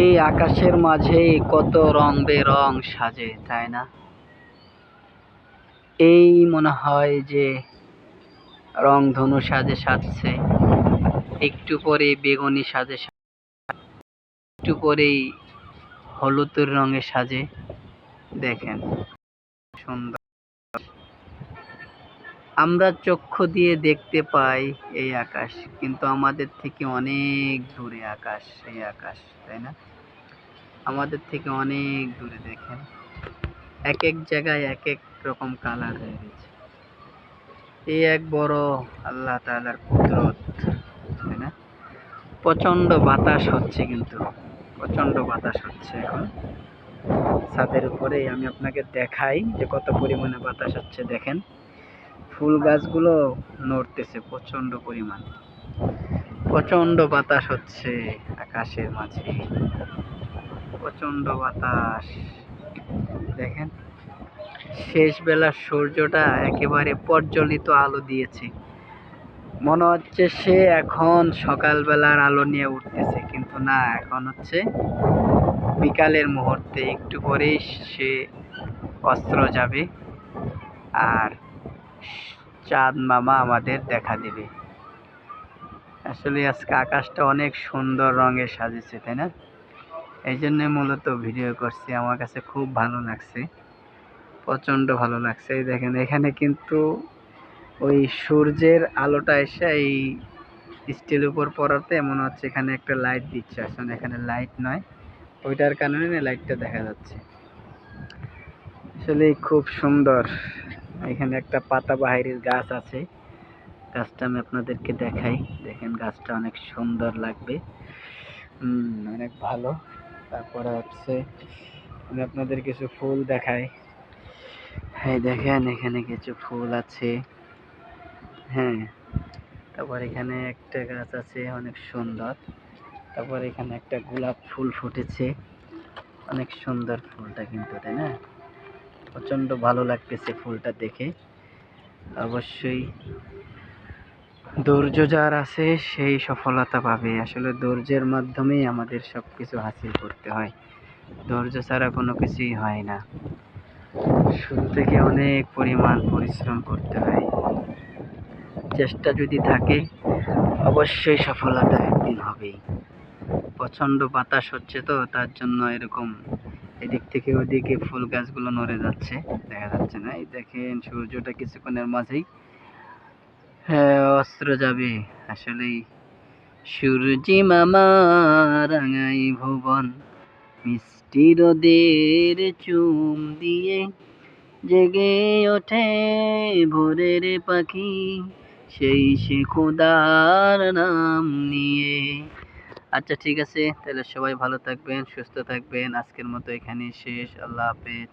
এই আকাশের মাঝে কত রং বেরং সাজে, তাই না? এই মনে হয় যে রং ধনু সাজে সাজছে, একটু পরে বেগুনি সাজে একটু পরেই হলুদের রঙে সাজে, দেখেন, সুন্দর। আমরা চক্ষু দিয়ে দেখতে পাই এই আকাশ, কিন্তু আমাদের থেকে অনেক দূরে আকাশ, এই আকাশ, তাই না? আমাদের থেকে অনেক দূরে দেখেন। এক এক জায়গায় এক এক রকম কালার হয়ে গেছে। এই এক বড় আল্লাহ তালার কুদরত, তাই না? প্রচণ্ড বাতাস হচ্ছে কিন্তু প্রচণ্ড বাতাস হচ্ছে এখন। ছাদের উপরে আমি আপনাকে দেখাই যে কত পরিমাণে বাতাস হচ্ছে, দেখেন। ফুল গাছগুলো নড়তেছে প্রচণ্ড পরিমাণ। প্রচণ্ড বাতাস হচ্ছে আকাশের মাঝে। প্রচণ্ড বাতাস। দেখেন শেষ বেলার সূর্যটা একেবারে প্রজ্বলিত আলো দিয়েছে। মনে হচ্ছে সে এখন সকালবেলার আলো নিয়ে উঠতেছে, কিন্তু না, এখন হচ্ছে বিকালের মুহূর্তে। একটু পরেই সে অস্ত্র যাবে। আর চাঁদ মামা আমাদের দেখা দেবে। আসলে আজকে আকাশটা অনেক সুন্দর রঙে সাজেছে তাই না? এই জন্যে মূলত ভিডিও করছি, আমার কাছে খুব ভালো লাগছে, প্রচণ্ড ভালো লাগছে। এই দেখেন, এখানে কিন্তু ওই সূর্যের আলোটা এসে এই স্টিল উপর পড়াতে মনে হচ্ছে এখানে একটা লাইট দিচ্ছে। আসলে এখানে লাইট নয়, ওইটার কারণে লাইটটা দেখা যাচ্ছে। আসলে খুব সুন্দর এখানে একটা পাতাবাহারের গাছ আছে। গাছটা আমি আপনাদেরকে দেখাই। দেখেন গাছটা অনেক সুন্দর লাগবে। অনেক ভালো। তারপরে হচ্ছে আমি আপনাদের কিছু ফুল দেখাই। হ্যাঁ দেখেন এখানে কিছু ফুল আছে। হ্যাঁ তারপর এখানে একটা গাছ আছে, অনেক সুন্দর। তারপর এখানে একটা গোলাপ ফুল ফুটেছে। অনেক সুন্দর ফুলটা কিন্তু, তাই না? প্রচণ্ড ভালো লাগতেছে ফুলটা দেখে। অবশ্যই ধৈর্য যার আছে, সেই সফলতা পাবে। আসলে ধৈর্যের মাধ্যমেই আমাদের সব কিছু হাসিল করতে হয়। ধৈর্য ছাড়া কোনো কিছুই হয় না। শুরু থেকে অনেক পরিমাণ পরিশ্রম করতে হয়। চেষ্টা যদি থাকে, অবশ্যই সফলতা একদিন হবেই। প্রচণ্ড বাতাস হচ্ছে তো, তার জন্য এরকম এদিক থেকে ওদিকে ফুল গাছগুলো নড়ে যাচ্ছে, দেখা যাচ্ছে না। এই দেখেন, সূর্যটা কিছুক্ষণের মাঝেই হ্যাঁ অস্ত্র যাবে। আসলেই সূর্যি মামা রাঙাই ভুবন, মিষ্টি রোদের চুম দিয়ে জেগে ওঠে ভোরের পাখি। সেই সে খোদার নাম নিয়ে আচ্ছা ঠিক আছে। তাহলে সবাই ভালো থাকবেন, সুস্থ থাকবেন। আজকের মতো এখানেই শেষ। আল্লাহ হাফেজ।